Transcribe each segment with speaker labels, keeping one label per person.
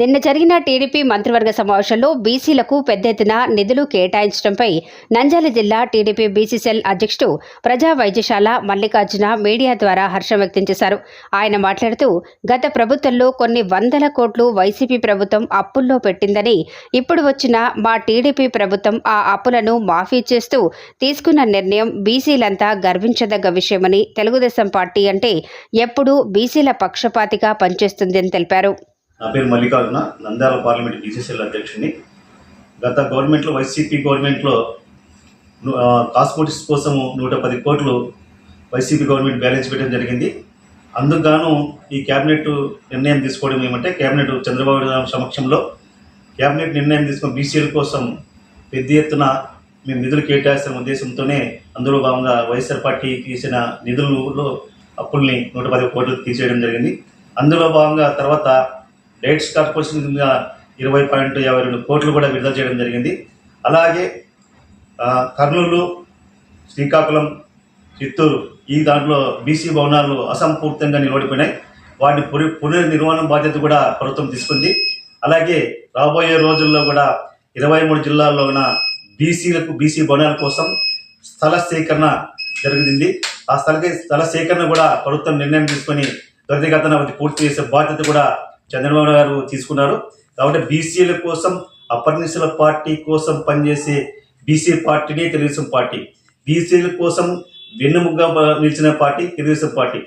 Speaker 1: నిన్న జరిగిన టీడీపీ మంత్రివర్గ సమావేశంలో బీసీలకు పెద్ద ఎత్తున నిధులు కేటాయించడంపై నంద్యాల జిల్లా టీడీపీ బీసీసీఎల్ అధ్యక్షుడు ప్రజా వైద్యశాల మల్లికార్జున మీడియా ద్వారా హర్షం వ్యక్తం చేశారు. ఆయన మాట్లాడుతూ గత ప్రభుత్వంలో కొన్ని వందల కోట్లు వైసీపీ ప్రభుత్వం అప్పుల్లో పెట్టిందని ఇప్పుడు వచ్చిన మా టీడీపీ ప్రభుత్వం ఆ అప్పులను మాఫీ చేస్తూ తీసుకున్న నిర్ణయం బీసీలంతా గర్వించదగ్గ విషయమని తెలుగుదేశం పార్టీ అంటే ఎప్పుడూ బీసీల పక్షపాతిగా పనిచేస్తుందని తెలిపారు.
Speaker 2: నా పేరు మల్లికార్జున. నంద్యాల పార్లమెంట్ బీసీసీఎల్ అధ్యక్షుడిని. గత గవర్నమెంట్లో వైసీపీ గవర్నమెంట్లో కాస్మోటిక్స్ కోసం నూట పది కోట్లు వైసీపీ గవర్నమెంట్ బ్యాలెన్స్ పెట్టడం జరిగింది. అందుకు గాను ఈ క్యాబినెట్ నిర్ణయం తీసుకోవడం ఏమంటే క్యాబినెట్ చంద్రబాబు నాయుడు సమక్షంలో క్యాబినెట్ నిర్ణయం తీసుకుని బీసీఎల్ కోసం పెద్ద ఎత్తున మేము నిధులు కేటాయిస్తున్న ఉద్దేశంతోనే అందులో భాగంగా వైఎస్ఆర్ పార్టీ తీసిన నిధులలో అప్పుల్ని నూట పది కోట్లు తీసేయడం జరిగింది. అందులో భాగంగా తర్వాత డైట్స్ కార్పొరేషన్ కింద ఇరవై పాయింట్ యాభై రెండు కోట్లు కూడా విడుదల చేయడం జరిగింది. అలాగే కర్నూలు శ్రీకాకుళం చిత్తూరు ఈ దాంట్లో బీసీ భవనాలు అసంపూర్తంగా నిలబడిపోయినాయి. వాటిని పురి పునర్నిర్మాణం బాధ్యత కూడా ప్రభుత్వం తీసుకుంది. అలాగే రాబోయే రోజుల్లో కూడా ఇరవై మూడు జిల్లాల్లో ఉన్న బీసీలకు బీసీ భవనాల కోసం స్థల సేకరణ జరిగింది. ఆ స్థల స్థల సేకరణ కూడా ప్రభుత్వం నిర్ణయం తీసుకొని త్వరితగతన పూర్తి చేసే బాధ్యత కూడా చంద్రబాబు నాయుడు గారు తీసుకున్నారు. కాబట్టి బీసీల కోసం అపర్నిశల పార్టీ కోసం పనిచేసే బీసీ పార్టీని తెలుగుదేశం పార్టీ. బీసీల కోసం వెన్నుముగ్గా నిలిచిన పార్టీ తెలుగుదేశం పార్టీ.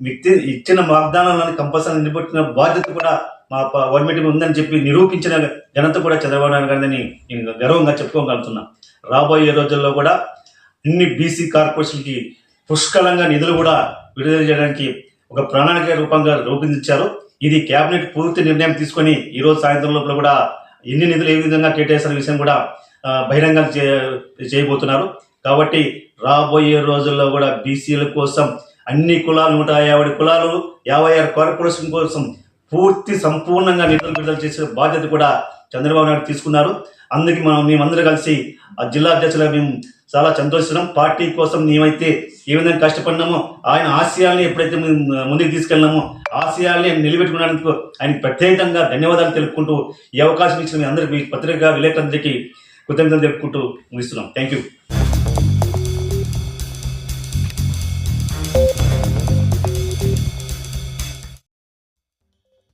Speaker 2: వ్యక్తి ఇచ్చిన వాగ్దానాలను కంపల్సరీ నిలబెట్టిన బాధ్యత కూడా మా గవర్నమెంట్ ఉందని చెప్పి నిరూపించిన ఘనత కూడా చంద్రబాబు నాయుడు గారిని నేను గర్వంగా చెప్పుకోగలుగుతున్నా. రాబోయే రోజుల్లో కూడా అన్ని బీసీ కార్పొరేషన్కి పుష్కలంగా నిధులు కూడా విడుదల చేయడానికి ఒక ప్రణాళిక రూపంగా రూపొందించారు. ఇది కేబినెట్ పూర్తి నిర్ణయం తీసుకొని ఈరోజు సాయంత్రం లోపల కూడా ఎన్ని నిధులు ఏ విధంగా కేటాయిస్తున్న విషయం కూడా బహిరంగం చే చేయబోతున్నారు. కాబట్టి రాబోయే రోజుల్లో కూడా బీసీల కోసం అన్ని కులాలు నూట యాభై కులాలు యాభై ఆరు కార్పొరేషన్ కోసం పూర్తి సంపూర్ణంగా నిధులు విడుదల చేసే బాధ్యత కూడా చంద్రబాబు నాయుడు తీసుకున్నారు. అందుకే మనం మేమందరూ కలిసి ఆ జిల్లా అధ్యక్షులుగా మేము చాలా సంతోషిస్తున్నాం. పార్టీ కోసం మేమైతే ఏ విధంగా కష్టపడినామో ఆయన ఆశయాల్ని ఎప్పుడైతే ముందుకు తీసుకెళ్ళినామో ఆశయాల్ని నిలబెట్టుకున్నందుకు ఆయన ప్రత్యేకంగా ధన్యవాదాలు తెలుపుకుంటూ ఈ అవకాశం ఇచ్చిన మీ అందరికీ పత్రిక విలేకరులందరికీ కృతజ్ఞతలు తెలుపుకుంటూ ముగిస్తున్నాం. Thank you